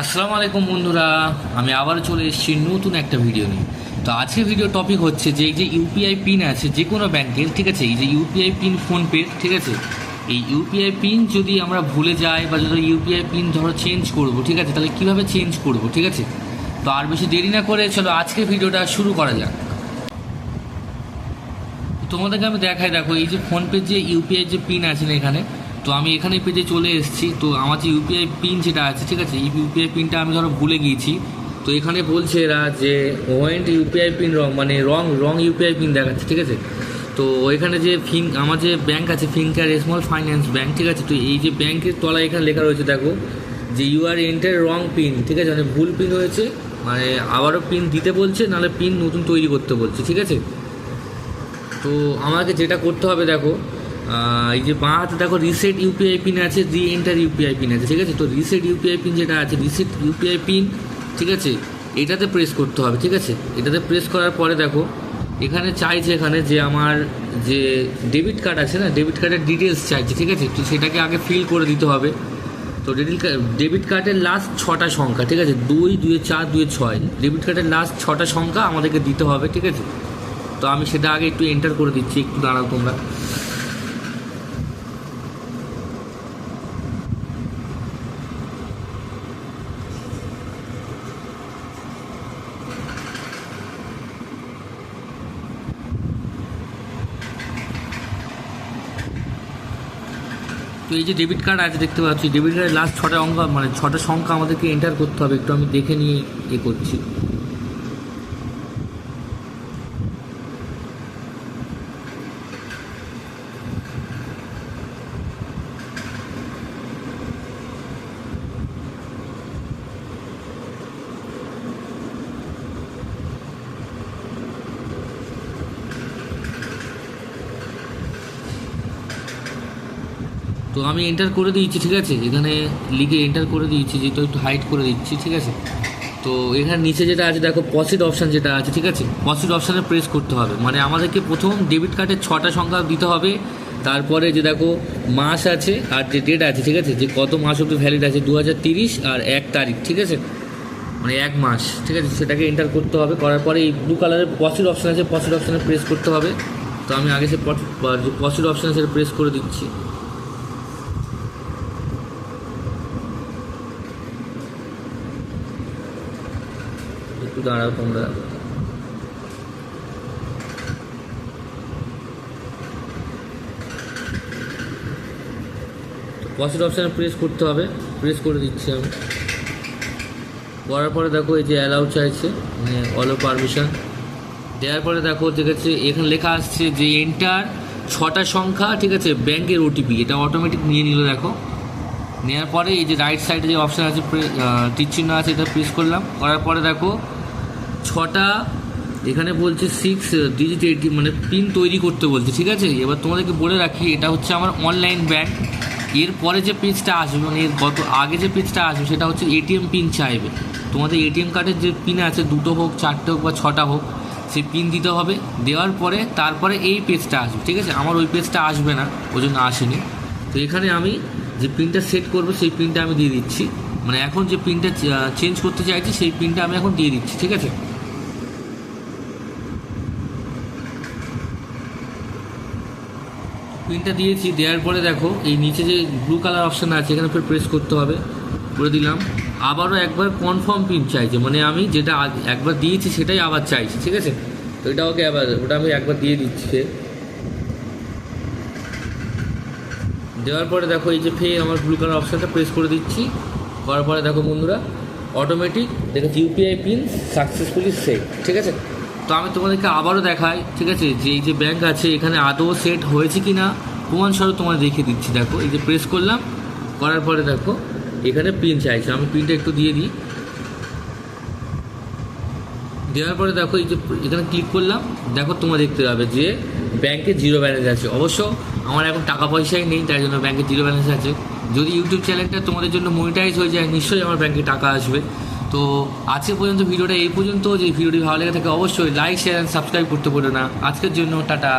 আসসালামু আলাইকুম বন্ধুরা, আমি আবার চলে এসেছি নতুন একটা ভিডিও নিয়ে। তো আজকের ভিডিও টপিক হচ্ছে যে, এই যে ইউপিআই পিন আছে যে কোনো ব্যাংকের ঠিক আছে? এই যে ইউপিআই পিন ফোনপে ঠিক আছে? এই ইউপিআই পিন যদি আমরা ভুলে যাই বা যদি ইউপিআই পিন ধরো চেঞ্জ করব, ঠিক আছে? তাহলে কীভাবে চেঞ্জ করব, ঠিক আছে? তো আর বেশি দেরি না করে চলো আজকের ভিডিওটা শুরু করা যাক। তোমাদেরকে আমি দেখাই, দেখো, এই যে ফোনপের যে ইউপিআই যে পিন আছে না এখানে তো আমি এখানে পেজে চলে এসেছি। তো আমার যে ইউপিআই পিন যেটা আছে, ঠিক আছে? ইউপিআই পিনটা আমি ধরো ভুলে গিয়েছি। তো এখানে বলছে এরা যে ওয়েন্ট ইউপিআই পিন রং মানে রং রং ইউপিআই পিন দেখাচ্ছে, ঠিক আছে? তো এখানে যে ফিন আমার যে ব্যাংক আছে ফিনকার স্মল ফাইন্যান্স ব্যাংক ঠিক আছে? তো এই যে ব্যাংকের তলায় এখানে লেখা রয়েছে, দেখো, যে you are enter wrong pin ঠিক আছে? মানে ভুল পিন হয়েছে মানে আবারও পিন দিতে বলছে, নাহলে পিন নতুন তৈরি করতে বলছে, ঠিক আছে? তো আমাকে যেটা করতে হবে, দেখো এই যে বাঁ হাতে দেখো রিসেট ইউপিআই পিন আছে রি এন্টার ইউপিআই পিন আছে, ঠিক আছে? তো রিসেট ইউপিআই পিন যেটা আছে রিসেট ইউপিআই পিন ঠিক আছে? এটাতে প্রেস করতে হবে, ঠিক আছে? এটাতে প্রেস করার পরে দেখো, এখানে চাইছে এখানে যে আমার যে ডেবিট কার্ড আছে না ডেবিট কার্ডের ডিটেলস চাইছে, ঠিক আছে? তো সেটাকে আগে ফিল করে দিতে হবে। তো ডেবিট ডেবিট কার্ডের লাস্ট ছটা সংখ্যা, ঠিক আছে? দুই, দুয়ে চার, দুয়ে ছয়। ডেবিট কার্ডের লাস্ট ছটা সংখ্যা আমাদেরকে দিতে হবে, ঠিক আছে? তো আমি সেটা আগে একটু এন্টার করে দিচ্ছি, একটু দাঁড়াও তোমরা। তো এই যে ডেবিট কার্ড আছে, দেখতে পাচ্ছি। ডেবিট কার্ডের লাস্ট ছটা অঙ্ক মানে ছটা সংখ্যা আমাদেরকে এন্টার করতে হবে। একটু আমি দেখে নিয়ে এ করছি। তো আমি এন্টার করে দিয়েছি, ঠিক আছে? এখানে লিখে এন্টার করে দিয়েছি, যেহেতু একটু হাইট করে দিচ্ছি, ঠিক আছে? তো এখানে নিচে যেটা আছে, দেখো পসিট অপশান যেটা আছে, ঠিক আছে? পসিট অপশানে প্রেস করতে হবে। মানে আমাদেরকে প্রথম ডেবিট কার্ডের ছটা সংখ্যা দিতে হবে। তারপরে যে দেখো মাস আছে আর যে ডেট আছে, ঠিক আছে? যে কত মাস অব্দি ভ্যালিড আছে দু আর এক তারিখ, ঠিক আছে? মানে এক মাস, ঠিক আছে? সেটাকে এন্টার করতে হবে। করার পরে এই ব্লু কালারের পসিট অপশান আছে পসিট অপশানে প্রেস করতে হবে। তো আমি আগে সে পসিট অপশান আছে প্রেস করে দিচ্ছি। একটু দাঁড়াও তোমরা। পসিট অপশানে প্রেস করতে হবে। প্রেস করে দিচ্ছি আমি। করার পরে দেখো এই যে অ্যালাউ চাইছে মানে অলো পারমিশন দেওয়ার পরে দেখো ঠিক আছে, এখানে লেখা আসছে যে এন্টার ছটা সংখ্যা, ঠিক আছে, ব্যাংকের ওটিপি এটা অটোমেটিক নিয়ে নিল দেখো। নেওয়ার পরে এই যে রাইট সাইডে যে অপশান আছে টিক চিহ্ন আছে, এটা প্রেস করলাম। করার পরে দেখো ছটা, এখানে বলছে সিক্স ডিজিট এটি মানে পিন তৈরি করতে বলছে, ঠিক আছে? এবার তোমাদেরকে বলে রাখি, এটা হচ্ছে আমার অনলাইন ব্যাংক এরপরে যে পেজটা আসবে মানে এর গত, আগে যে পেজটা আসবে, সেটা হচ্ছে এটিএম পিন চাইবে। তোমাদের এটিএম কার্ডের যে পিন আছে, দুটো হোক, চারটে হোক বা ছটা হোক, সেই পিন দিতে হবে। দেওয়ার পরে, তারপরে এই পেজটা আসবে, ঠিক আছে? আমার ওই পেজটা আসবে না, ওই জন্য আসেনি। তো এখানে আমি যে পিনটা সেট করব, সেই পিনটা আমি দিয়ে দিচ্ছি। মানে এখন যে পিনটা চেঞ্জ করতে চাইছি, সেই পিনটা আমি এখন দিয়ে দিচ্ছি, ঠিক আছে? পিনটা দিয়েছি, দেওয়ার পরে দেখো, এই নিচে যে ব্লু কালার অপশান আছে, এখানে ফের প্রেস করতে হবে। করে দিলাম, আবারও একবার কনফার্ম পিন চাইছে মানে আমি যেটা একবার দিয়েছি, সেটাই আবার চাইছি, ঠিক আছে? তো এটা ওকে আবার, ওটা আমি একবার দিয়ে দিচ্ছি দেওয়ার পরে দেখো, এই যে ফের আমার ব্লু কালার অপশানটা প্রেস করে দিচ্ছি। করার পরে দেখো বন্ধুরা অটোমেটিক দেখো ইউপিআই পিন সাকসেসফুলি সেট ঠিক আছে? তো আমি তোমাদেরকে আবারও দেখাই, ঠিক আছে? যে এই যে ব্যাংক আছে, এখানে আদৌ সেট হয়েছে কি না প্রমাণস্বরূপ তোমাদের দেখিয়ে দিচ্ছি। দেখো, এই যে প্রেস করলাম, করার পরে দেখো, এখানে পিন চাইছে। আমি পিনটা একটু দিয়ে দিই। দেওয়ার পরে দেখো, এই যে এখানে ক্লিক করলাম। দেখো তোমার দেখতে পাবে যে ব্যাংকে জিরো ব্যালেন্স আছে। অবশ্য আমার এখন টাকা পয়সাই নেই, তাই জন্য ব্যাংকে জিরো ব্যালেন্স আছে। যদি ইউটিউব চ্যানেলটা তোমাদের জন্য মনিটাইজ হয়ে যায়, নিশ্চয়ই আমার ব্যাংকে টাকা আসবে। তো আজকে পর্যন্ত ভিডিওটা এই পর্যন্ত। যে ভিডিওটি ভালো লেগে থাকে, অবশ্যই লাইক শেয়ার অ্যান্ড সাবস্ক্রাইব করতে পারো না। আজকের জন্য টাটা।